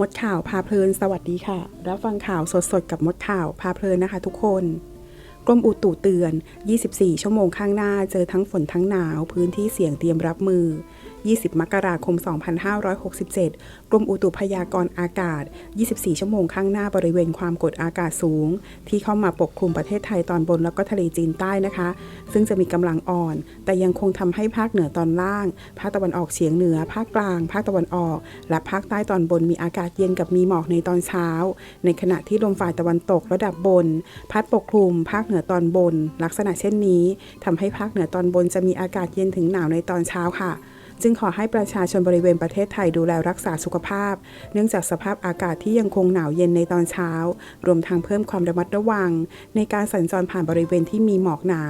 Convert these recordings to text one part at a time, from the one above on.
มดข่าวพาเพลินสวัสดีค่ะ รับฟังข่าวสดๆ กับมดข่าวพาเพลินนะคะทุกคน กรมอุตุเตือน 24 ชั่วโมงข้างหน้าเจอทั้งฝนทั้งหนาว พื้นที่เสี่ยงเตรียมรับมือ 20 มกราคม 2567 กรมอุตุพยากรณ์อากาศ 24 ชั่วโมงข้างหน้าบริเวณความกดอากาศสูง ที่เข้ามาปกคลุมประเทศไทยตอนบนแล้วก็ทะเลจีนใต้นะคะ ซึ่งจะมีกำลังอ่อน แต่ยังคงทำให้ภาคเหนือตอนล่าง ภาคตะวันออกเฉียงเหนือ ภาคกลาง ภาคตะวันออก และภาคใต้ตอนบนมีอากาศเย็นกับมีหมอกในตอนเช้า ในขณะที่ลมฝ่ายตะวันตกระดับบน พัดปกคลุม ภาคเหนือตอนบน ลักษณะเช่นนี้ทำให้ภาคเหนือตอนบนจะมีอากาศเย็นถึงหนาวในตอนเช้าค่ะ จึงขอให้ประชาชนบริเวณประเทศไทยดูแลรักษาสุขภาพ เนื่องจากสภาพอากาศที่ยังคงหนาวเย็นในตอนเช้า รวมทั้งเพิ่มความระมัดระวัง ในการสัญจรผ่านบริเวณที่มีหมอกหนา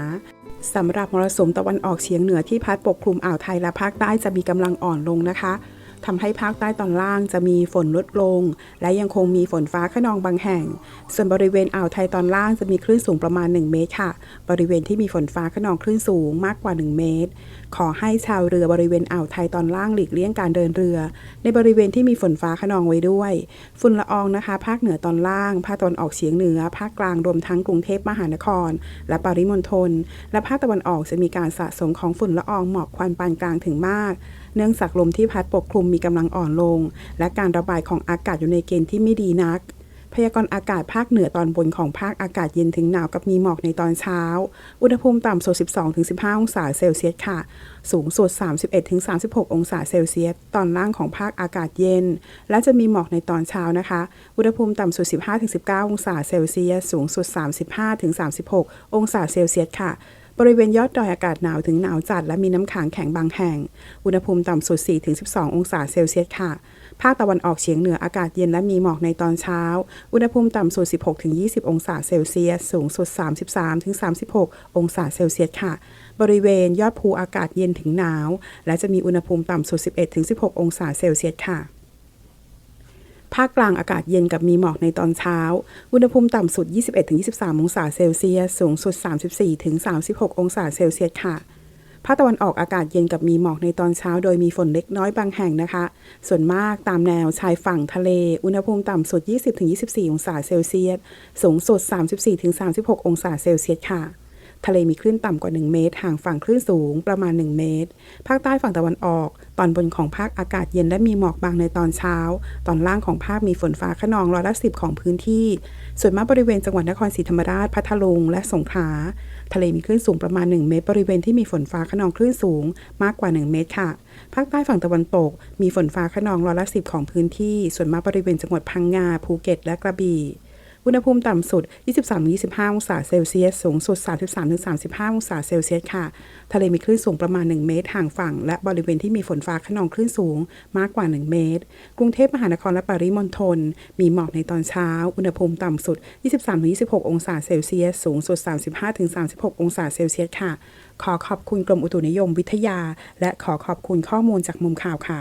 สำหรับมรสุมตะวันออกเฉียงเหนือที่พัดปกคลุมอ่าวไทยและภาคใต้จะมีกำลังอ่อนลงนะคะ ทำให้ภาคใต้ตอนล่างจะมีฝนลดลง และยังคงมีฝนฟ้าขนองบางแห่ง ส่วนบริเวณอ่าวไทยตอนล่างจะมีคลื่นสูงประมาณ 1 เมตรค่ะ บริเวณที่มีฝนฟ้าขนองคลื่นสูงมากกว่า 1 เมตร ขอให้ชาวเรือบริเวณอ่าวไทยตอนล่างหลีกเลี่ยงการเดินเรือ ในบริเวณที่มีฝนฟ้าขนองไว้ด้วย ฝุ่นละอองนะคะ ภาคเหนือตอนล่าง ภาคตะวันออกเฉียงเหนือ ภาคกลางรวมทั้งกรุงเทพมหานคร และปริมณฑล และภาคตะวันออกจะมีการสะสมของฝุ่นละอองหมอกควันปานกลางถึงมาก เนื่องจากลมที่พัดปกคลุมมีกำลังอ่อนลง และการระบายของอากาศอยู่ในเกณฑ์ที่ไม่ดีนักพยากรณ์อากาศภาคเหนือตอนบนของภาคอากาศเย็นถึงหนาวกับมีหมอกในตอนเช้า อุณหภูมิต่ำสุด 12-15 องศาเซลเซียสค่ะ สูงสุด 31-36 องศาเซลเซียส ตอนล่างของภาคอากาศเย็น และจะมีหมอกในตอนเช้านะคะ อุณหภูมิต่ำสุด 15-19 องศาเซลเซียส สูงสุด 35-36 องศาเซลเซียสค่ะ บริเวณยอดดอยอากาศหนาวถึงหนาวจัดและมีน้ำค้างแข็งบางแห่ง อุณหภูมิต่ำสุด 4-12 องศาเซลเซียสค่ะ ภาคตะวันออกเฉียงเหนืออากาศเย็นและมีหมอกในตอนเช้า อุณหภูมิต่ำสุด 16-20 องศาเซลเซียส สูงสุด 33-36 องศาเซลเซียสค่ะ บริเวณยอดภูอากาศเย็นถึงหนาว และจะมีอุณหภูมิต่ำสุด 11-16 องศาเซลเซียสค่ะ ภาคกลางอากาศเย็นกับมีหมอกในตอนเช้า อุณหภูมิต่ำสุด 21-23 องศาเซลเซียส สูงสุด 34-36 องศาเซลเซียสค่ะ ภาคตะวันออกอากาศเย็นกับมีหมอกในตอนเช้า โดยมีฝนเล็กน้อยบางแห่งนะคะ ส่วนมากตามแนวชายฝั่งทะเล อุณหภูมิต่ำสุด 20-24 องศาเซลเซียส สูงสุด 34-36 องศาเซลเซียสค่ะ ทะเลมีคลื่นต่ำกว่า 1 เมตร ห่างฝั่งคลื่นสูงประมาณ 1 เมตร ภาคใต้ฝั่งตะวันออก ตอนบนของภาคอากาศเย็นและมีหมอกบางในตอนเช้า ตอนล่างของภาคมีฝนฟ้าขนองร้อยละสิบของพื้นที่ ส่วนมากบริเวณจังหวัดนครศรีธรรมราช พัทลุง และสงขลา ทะเลมีคลื่นสูงประมาณ 1 เมตร บริเวณที่มีฝนฟ้าขนองคลื่นสูงมากกว่า 1 เมตรค่ะ ภาคใต้ฝั่งตะวันตก มีฝนฟ้าขนองร้อยละสิบของพื้นที่ ส่วนมากบริเวณจังหวัดพังงา ภูเก็ต และกระบี่ อุณหภูมิต่ำสุด 23-25 องศาเซลเซียส สูงสุด 33-35 องศาเซลเซียสค่ะ ทะเลมีคลื่นสูงประมาณ 1 เมตรห่างฝั่ง และบริเวณที่มีฝนฟ้าขนองคลื่นสูงมากกว่า 1 เมตร กรุงเทพมหานครและปริมณฑลมีหมอกในตอนเช้า อุณหภูมิต่ำสุด 23-26 องศาเซลเซียส สูงสุด 35-36 องศาเซลเซียสค่ะ ขอขอบคุณกรมอุตุนิยมวิทยา และขอขอบคุณข้อมูลจากมุมข่าวค่ะ